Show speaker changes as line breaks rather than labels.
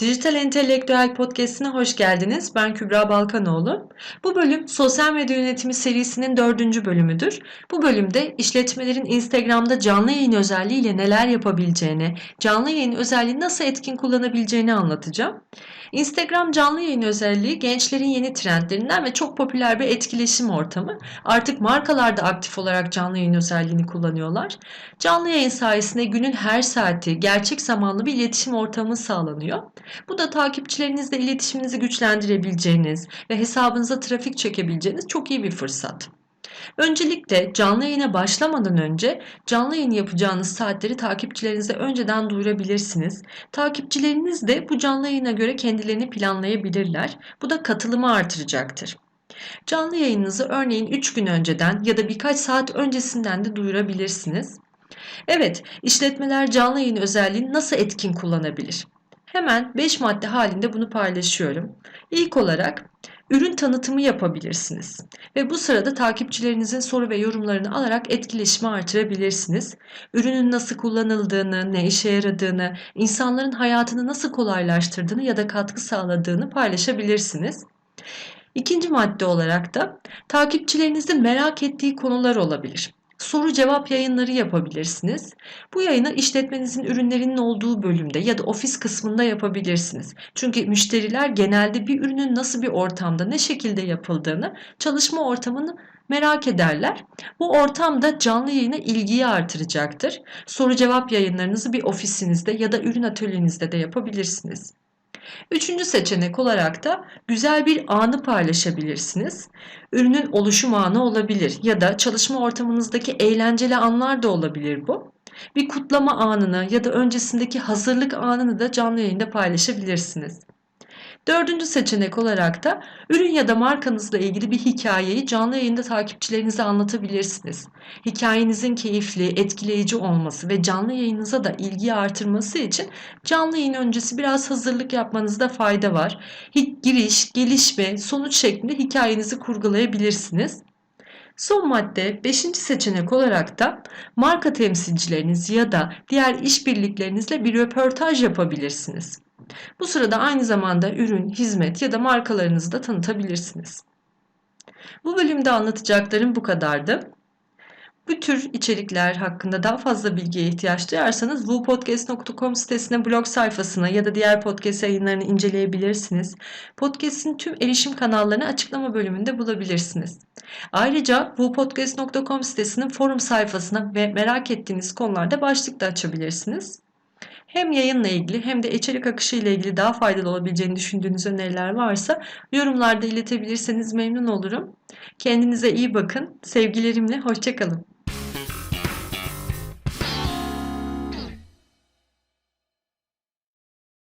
Dijital Entelektüel Podcast'ine hoş geldiniz. Ben Kübra Balkanoğlu. Bu bölüm Sosyal Medya Yönetimi serisinin dördüncü bölümüdür. Bu bölümde işletmelerin Instagram'da canlı yayın özelliğiyle neler yapabileceğini, canlı yayın özelliğini nasıl etkin kullanabileceğini anlatacağım. Instagram canlı yayın özelliği gençlerin yeni trendlerinden ve çok popüler bir etkileşim ortamı. Artık markalar da aktif olarak canlı yayın özelliğini kullanıyorlar. Canlı yayın sayesinde günün her saati gerçek zamanlı bir iletişim ortamı sağlanıyor. Bu da takipçilerinizle iletişiminizi güçlendirebileceğiniz ve hesabınıza trafik çekebileceğiniz çok iyi bir fırsat. Öncelikle canlı yayına başlamadan önce canlı yayın yapacağınız saatleri takipçilerinize önceden duyurabilirsiniz. Takipçileriniz de bu canlı yayına göre kendilerini planlayabilirler. Bu da katılımı artıracaktır. Canlı yayınınızı örneğin 3 gün önceden ya da birkaç saat öncesinden de duyurabilirsiniz. Evet, işletmeler canlı yayın özelliğini nasıl etkin kullanabilir? Hemen 5 madde halinde bunu paylaşıyorum. İlk olarak ürün tanıtımı yapabilirsiniz ve bu sırada takipçilerinizin soru ve yorumlarını alarak etkileşimi artırabilirsiniz. Ürünün nasıl kullanıldığını, ne işe yaradığını, insanların hayatını nasıl kolaylaştırdığını ya da katkı sağladığını paylaşabilirsiniz. İkinci madde olarak da takipçilerinizin merak ettiği konular olabilir soru cevap yayınları yapabilirsiniz. Bu yayını işletmenizin ürünlerinin olduğu bölümde ya da ofis kısmında yapabilirsiniz. Çünkü müşteriler genelde bir ürünün nasıl bir ortamda, ne şekilde yapıldığını, çalışma ortamını merak ederler. Bu ortamda canlı yayına ilgiyi artıracaktır. Soru cevap yayınlarınızı bir ofisinizde ya da ürün atölyenizde de yapabilirsiniz. Üçüncü seçenek olarak da güzel bir anı paylaşabilirsiniz. Ürünün oluşum anı olabilir ya da çalışma ortamınızdaki eğlenceli anlar da olabilir bu. Bir kutlama anını ya da öncesindeki hazırlık anını da canlı yayında paylaşabilirsiniz. Dördüncü seçenek olarak da ürün ya da markanızla ilgili bir hikayeyi canlı yayında takipçilerinize anlatabilirsiniz. Hikayenizin keyifli, etkileyici olması ve canlı yayınınıza da ilgi artırması için canlı yayın öncesi biraz hazırlık yapmanızda fayda var. Giriş, gelişme, sonuç şeklinde hikayenizi kurgulayabilirsiniz. Son madde 5. seçenek olarak da marka temsilcileriniz ya da diğer işbirliklerinizle bir röportaj yapabilirsiniz. Bu sırada aynı zamanda ürün, hizmet ya da markalarınızı da tanıtabilirsiniz. Bu bölümde anlatacaklarım bu kadardı. Bu tür içerikler hakkında daha fazla bilgiye ihtiyaç duyarsanız wupodcast.com sitesine blog sayfasına ya da diğer podcast yayınlarını inceleyebilirsiniz. Podcast'in tüm erişim kanallarını açıklama bölümünde bulabilirsiniz. Ayrıca wupodcast.com sitesinin forum sayfasına ve merak ettiğiniz konularda başlık da açabilirsiniz. Hem yayınla ilgili hem de içerik akışı ile ilgili daha faydalı olabileceğini düşündüğünüz öneriler varsa yorumlarda iletebilirseniz memnun olurum. Kendinize iyi bakın. Sevgilerimle hoşçakalın.